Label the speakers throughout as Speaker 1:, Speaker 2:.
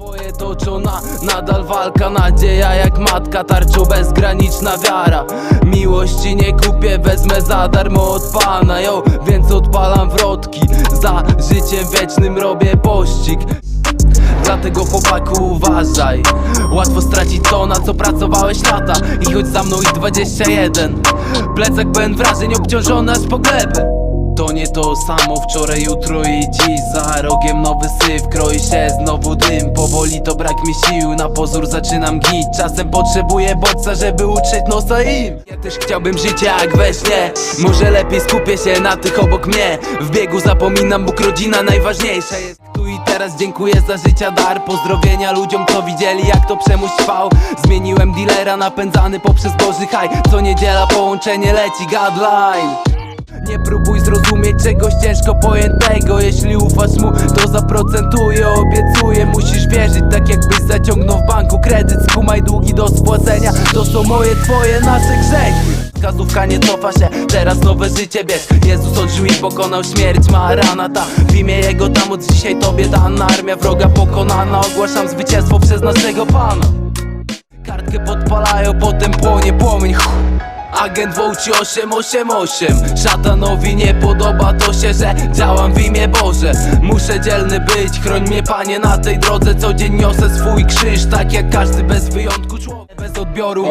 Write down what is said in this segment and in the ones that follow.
Speaker 1: Twoje toczona, nadal walka, nadzieja jak matka Tarczą bezgraniczna wiara. Miłości nie kupię, wezmę za darmo od Pana Yo, więc odpalam wrotki. Za życiem wiecznym robię pościg. Dlatego chłopaku uważaj. Łatwo stracić to na co pracowałeś lata. I choć za mną ich 21 Plecak pełen wrażeń obciążony aż po glebę to nie to samo wczoraj, jutro i dziś. Za rogiem nowy syf, kroi się znowu dym. Powoli to brak mi sił, na pozór zaczynam git Czasem potrzebuję bodźca, żeby utrzeć nosa im. Ja też chciałbym żyć jak we śnie. Może lepiej skupię się na tych obok mnie. W biegu zapominam, Bóg rodzina najważniejsza jest tu i teraz. Dziękuję za życia dar Pozdrowienia ludziom co widzieli jak to przemuś trwał Zmieniłem dealera napędzany poprzez boży haj. Co niedziela połączenie leci godline nie próbuj zrozumieć czegoś ciężko pojętego. Jeśli ufasz mu, to zaprocentuje, obiecuję Musisz wierzyć, tak jakbyś zaciągnął w banku kredyt. Skumaj długi do spłacenia, to są moje, twoje, nasze grzechy. Wskazówka nie cofa się, teraz nowe życie bierz. Jezus odżył i pokonał śmierć, Maranata W imię Jego tam od dzisiaj tobie dana Armia wroga pokonana, ogłaszam zwycięstwo przez naszego Pana. Kartkę podpalają, potem płonie płomień. Agent Wołci 888 Szatanowi nie podoba to się, że działam w imię Boże. Muszę dzielny być, chroń mnie Panie na tej drodze Co dzień niosę swój krzyż, tak jak każdy bez wyjątku człowiek Bez odbioru.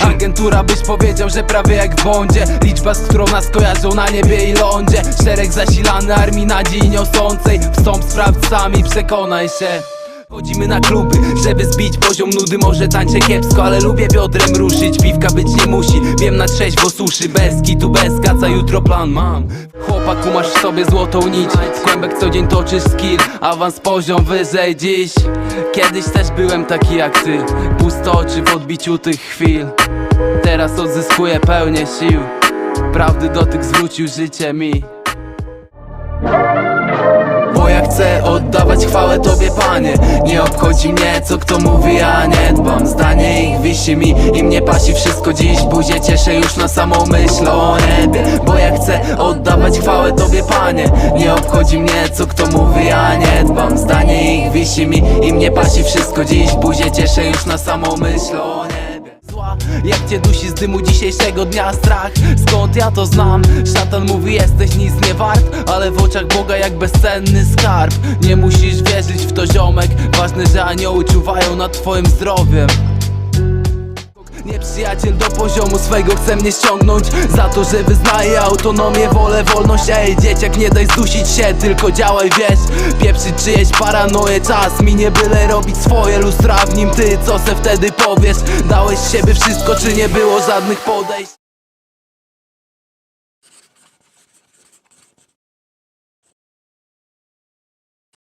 Speaker 1: Agentura byś powiedział, że prawie jak w bądzie Liczba, z którą nas kojarzą na niebie i lądzie. Szereg zasilany armii nadziei niosącej Wstąp sprawdź sami, przekonaj się Chodzimy na kluby, żeby zbić poziom nudy. Może tańczę kiepsko, ale lubię biodrem ruszyć. Piwka być nie musi, wiem na trzeźwo suszy. Bez kitu, bez kaca, jutro plan mam. Chłopaku masz w sobie złotą nić. Kłębek co dzień toczysz skill. Awans poziom wyżej dziś. Kiedyś też byłem taki jak ty. Oczy w odbiciu tych chwil. Teraz odzyskuję pełnię sił. Prawdy dotyk zwrócił życie mi. Bo ja chcę oddawać chwałę Tobie, Panie. Nie obchodzi mnie, co kto mówi, ja nie dbam. Zdanie ich wisi mi i mnie pasi. Wszystko dziś Buzię cieszę już na samą myśl o niebie. Bo ja chcę oddawać chwałę Tobie, Panie. Nie obchodzi mnie, co kto mówi, ja nie dbam. Zdanie ich wisi mi i mnie pasi. Wszystko dziś Buzię cieszę już na samą myśl o niebie Jak cię dusi z dymu dzisiejszego dnia strach? Skąd ja to znam? Szatan mówi jesteś nic nie wart Ale w oczach Boga jak bezcenny skarb. Nie musisz wierzyć w to ziomek. Ważne, że anioły czuwają nad twoim zdrowiem Nieprzyjaciel do poziomu swego chce mnie ściągnąć Za to, że wyznaję autonomię, wolę, wolność Ej, dzieciak, nie daj zdusić się, tylko działaj, wiesz Pieprzyć czyjeś paranoje, czas minie byle robić swoje Lustra w nim ty, co se wtedy powiesz Dałeś siebie wszystko, czy nie było żadnych podejść